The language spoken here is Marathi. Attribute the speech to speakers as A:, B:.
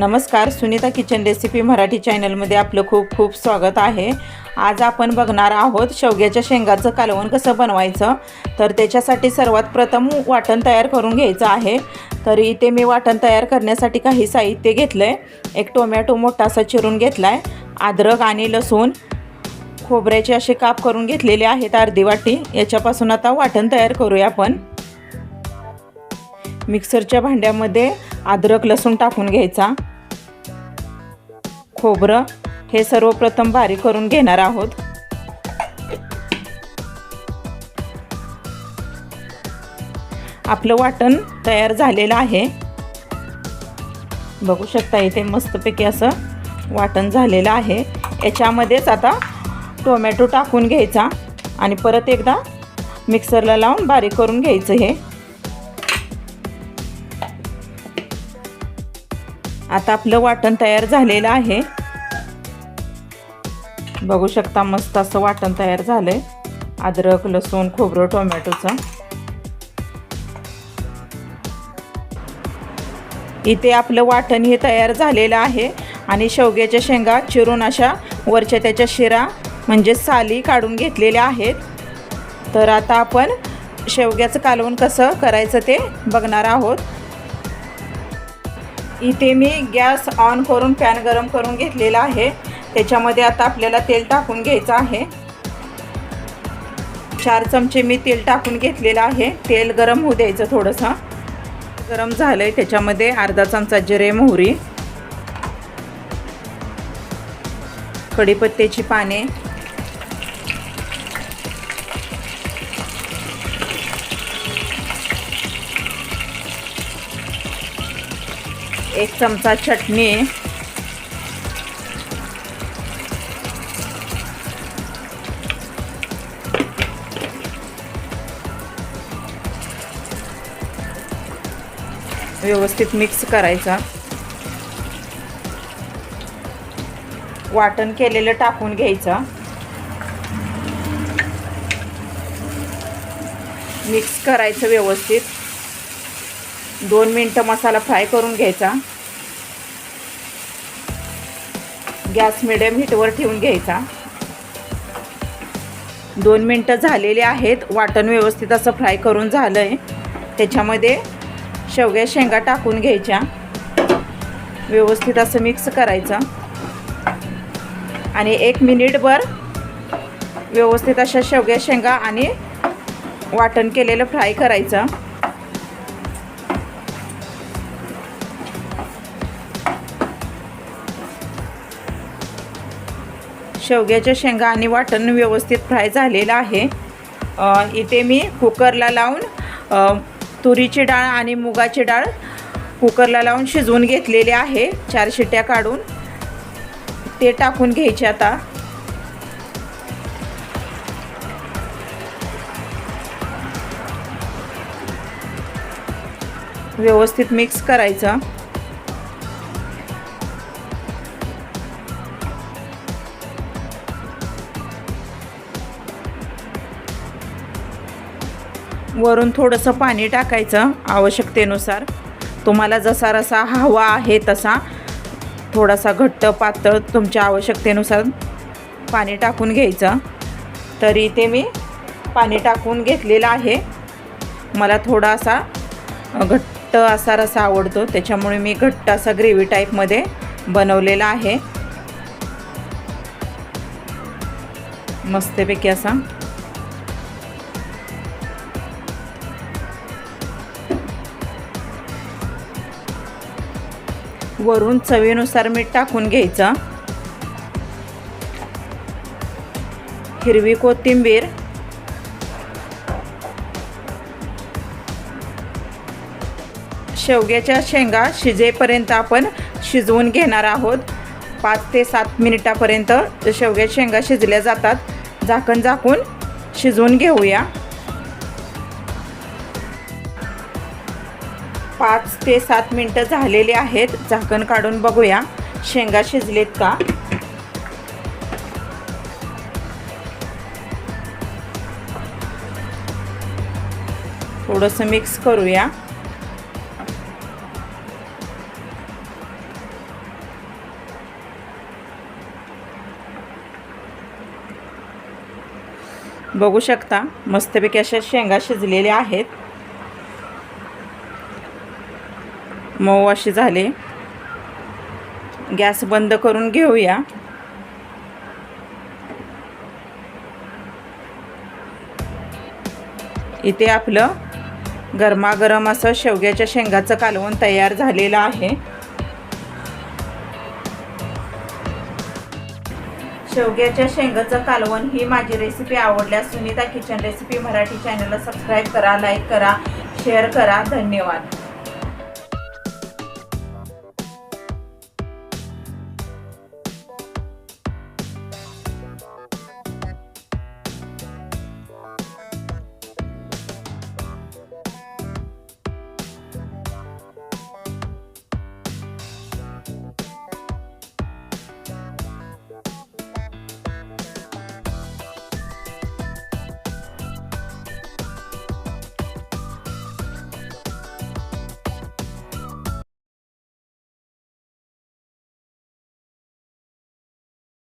A: नमस्कार सुनीता किचन रेसिपी मराठी चॅनलमध्ये आपलं खूप खूप स्वागत आहे. आज आपण बघणार आहोत शेवग्याच्या शेंगाचं कालवण कसं बनवायचं तर त्याच्यासाठी सर्वात प्रथम वाटण तयार करून घ्यायचं आहे. तर इथे मी वाटण तयार करण्यासाठी काही साहित्य घेतलं आहे एक टोमॅटो मोठा असा चिरून घेतला आहे अद्रक आणि लसूण. खोबऱ्याचे असे काप करून घेतलेले आहेत अर्धी वाटी. याच्यापासून आता वाटण तयार करूया आपण. मिक्सरच्या भांड्यामध्ये अद्रक लसूण टाकून घ्यायचा. खोबरं हे सर्वप्रथम बारीक करून घेणार आहोत. आपलं वाटण तयार झालेलं आहे. बघू शकता इथे मस्तपैकी असं वाटण झालेलं आहे. याच्यामध्येच आता टोमॅटो टाकून घ्यायचा आणि परत एकदा मिक्सरला लावून बारीक करून घ्यायचं हे. आता आपलं वाटण तयार झालेलं आहे. बघू शकता मस्त असं वाटण तयार झालंय. अद्रक लसूण खोबरं टोमॅटोचं. इथे आपलं वाटण हे तयार झालेलं आहे आणि शेवग्याच्या शेंगा चिरून अशा वरच्या त्याच्या शिरा म्हणजे साली काढून घेतलेल्या आहेत. तर आता आपण शेवग्याचं कालवण कसं करायचं ते बघणार आहोत. इथे मी गॅस ऑन करून पॅन गरम करून घेतलेला आहे. त्याच्यामध्ये आता आपल्याला तेल टाकून घ्यायचं आहे. चार चमचे मी तेल टाकून घेतलेलं आहे. तेल गरम होऊ द्यायचं थोडंसं. गरम झालं आहे त्याच्यामध्ये अर्धा चमचा जिरे मोहरी. कढीपत्त्याची पाने. एक चमचा चटणी. व्यवस्थित मिक्स करायचा. वाटण केलेलं टाकून घ्यायचं. मिक्स करायचं व्यवस्थित. दोन मिनटं मसाला फ्राय करून घ्यायचा. गॅस मिडियम हीटवर ठेवून घ्यायचा. दोन मिनटं झालेले आहेत. वाटण व्यवस्थित असं फ्राय करून झालं आहे त्याच्यामध्ये शेवग्या शेंगा टाकून घ्यायच्या. व्यवस्थित असं मिक्स करायचं. आणि एक मिनिटभर व्यवस्थित अशा शेवग्या शेंगा आणि वाटण केलेलं फ्राय करायचं. शेवग्याच्या शेंगा आणि वाटण व्यवस्थित फ्राय झालेलं आहे. इथे मी कुकरला लावून तुरीची डाळ आणि मुगाची डाळ कुकरला लावून शिजवून घेतलेली आहे. चार शिट्ट्या काढून ते टाकून घ्यायचे आता. व्यवस्थित मिक्स करायचं. वरून थोडंसं पाणी टाकायचं आवश्यकतेनुसार. तुम्हाला जसा रसा हवा आहे तसा थोडासा घट्ट पातळ तुमच्या आवश्यकतेनुसार पाणी टाकून घ्यायचं. तरी ते मी पाणी टाकून घेतलेलं आहे. मला थोडासा घट्ट असा रसा आवडतो त्याच्यामुळे मी घट्ट असा ग्रेव्ही टाईपमध्ये बनवलेला आहे. मस्तपैकी असा वरून चवीनुसार मीठ टाकून घ्यायचं. हिरवी कोथिंबीर. शेवग्याच्या शेंगा शिजेपर्यंत आपण शिजवून घेणार आहोत. पाच ते सात मिनिटापर्यंत शेवग्याच्या शेंगा शिजल्या जातात. झाकण झाकून शिजवून घेऊया. पाच ते सात मिनटं झालेले आहेत. झाकण काढून बघूया. शेंगा शिजलेत का? थोडंसं मिक्स करूया. बघू शकता मस्तपैकी अशा शेंगा शिजलेल्या आहेत. मऊ झाले. गॅस बंद करून घेऊया. इथे आपलं गरमागरम असं शेवग्याच्या शेंगाचं कालवण तयार झालेलं आहे. शेवग्याच्या शेंगाचं कालवण ही माझी रेसिपी आवडल्यास सुनीता किचन रेसिपी मराठी चॅनलला सबस्क्राईब करा लाईक करा शेअर करा. धन्यवाद.